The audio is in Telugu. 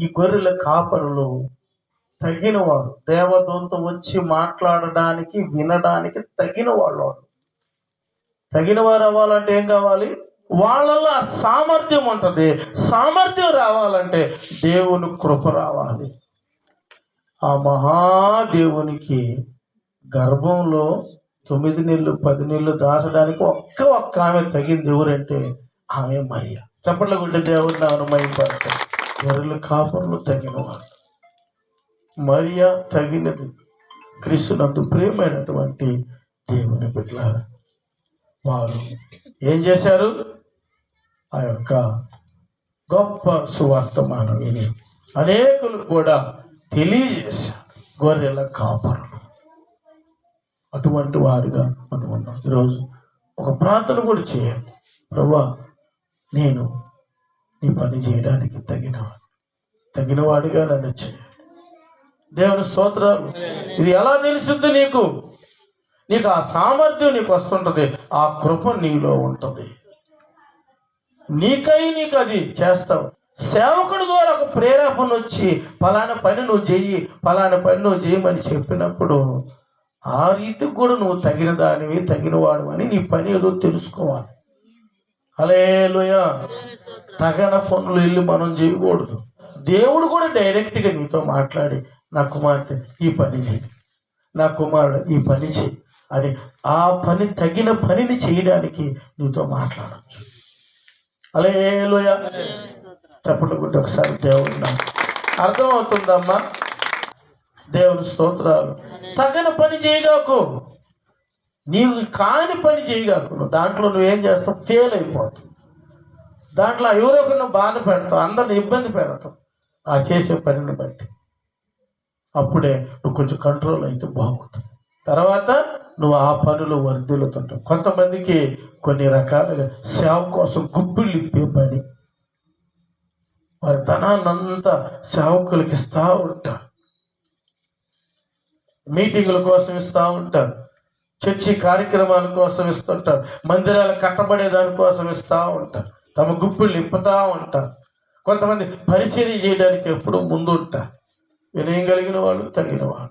ఈ గొర్రెల కాపరులు తగినవారు దేవదూత వచ్చి మాట్లాడడానికి వినడానికి తగిన వాళ్ళు తగిన వారు అవ్వాలంటే ఏం కావాలి? వాళ్ళలో సామర్థ్యం ఉంటుంది. సామర్థ్యం రావాలంటే దేవుని కృప రావాలి. ఆ మహాదేవునికి గర్భంలో తొమ్మిది నీళ్ళు పది నీళ్ళు దాచడానికి ఒక్క ఒక్క ఆమె తగింది ఎవరంటే ఆమె మరియ. చప్పట్ల గుండె దేవుడిని అనుమయింపడతారు గొర్రెలు కాపురులు తగినవారు మరియ తగినది క్రీస్తునందు ప్రియమైనటువంటి దేవుని బిడ్డలారా. వారు ఏం చేశారు? ఆ యొక్క గొప్ప సువార్తమానం విని అనేకులు కూడా తెలియజేశారు. గొర్రెల కాపరులు. అటువంటి వారుగా మనం ఉన్నాం. ఈరోజు ఒక ప్రార్థన కూడా చేయండి. ప్రభా నేను నీ పని చేయడానికి తగినవాడు తగినవాడిగా నన్ను చేయండి దేవుని స్తోత్రాలు ఇది ఎలా తెలుస్తుంది నీకు? నీకు ఆ సామర్థ్యం నీకు వస్తుంటది. ఆ కృప నీలో ఉంటుంది. నీకై నీకు అది చేస్తావు. సేవకుడి ద్వారా ఒక ప్రేరేపణ వచ్చి ఫలానా పని నువ్వు చెయ్యి ఫలానా పని నువ్వు చేయమని చెప్పినప్పుడు ఆ రీతికి కూడా నువ్వు తగిన దానివి తగిన వాడు అని నీ పని ఏదో తెలుసుకోవాలి. హలేలుయ తగన పనులు వెళ్ళి మనం చేయకూడదు. దేవుడు కూడా డైరెక్ట్గా నీతో మాట్లాడి నా కుమార్తె ఈ పని చేయి నా కుమారుడు ఈ పని చేయి అని ఆ పని తగిన పనిని చేయడానికి నీతో మాట్లాడచ్చు. అలేలుయ చెప్పకుండా ఒకసారి దేవుడు అర్థమవుతుందమ్మా? దేవుని స్తోత్రాలు. తగిన పని చేయగాకు. నీవు కాని పని చేయగాకు దాంట్లో నువ్వేం చేస్తావు? ఫెయిల్ అయిపోతావు. దాంట్లో ఎవరో నువ్వు బాధ పెడతావు అందరిని ఇబ్బంది పెడతావు. ఆ చేసే పనిని బట్టి. అప్పుడే నువ్వు కొంచెం కంట్రోల్ అయితే బాగుంటుంది. తర్వాత నువ్వు ఆ పనులు వర్ధిల్లుతుంటావు. కొంతమందికి కొన్ని రకాలుగా సేవ కోసం గుప్పిళ్ళు ఇప్పే పని. వారి ధనాన్నంతా సేవకులకు ఇస్తూ ఉంటారు మీటింగుల కోసం ఇస్తూ ఉంటారు చర్చి కార్యక్రమాల కోసం ఇస్తుంటారు. మందిరాలు కట్టబడే దానికోసం ఇస్తూ ఉంటారు. తమ గుప్పులు నింపుతూ ఉంటారు. కొంతమంది పరిచర్య చేయడానికి ఎప్పుడూ ముందు ఉంటారు వినయం కలిగిన వాళ్ళు తగిన వాళ్ళు.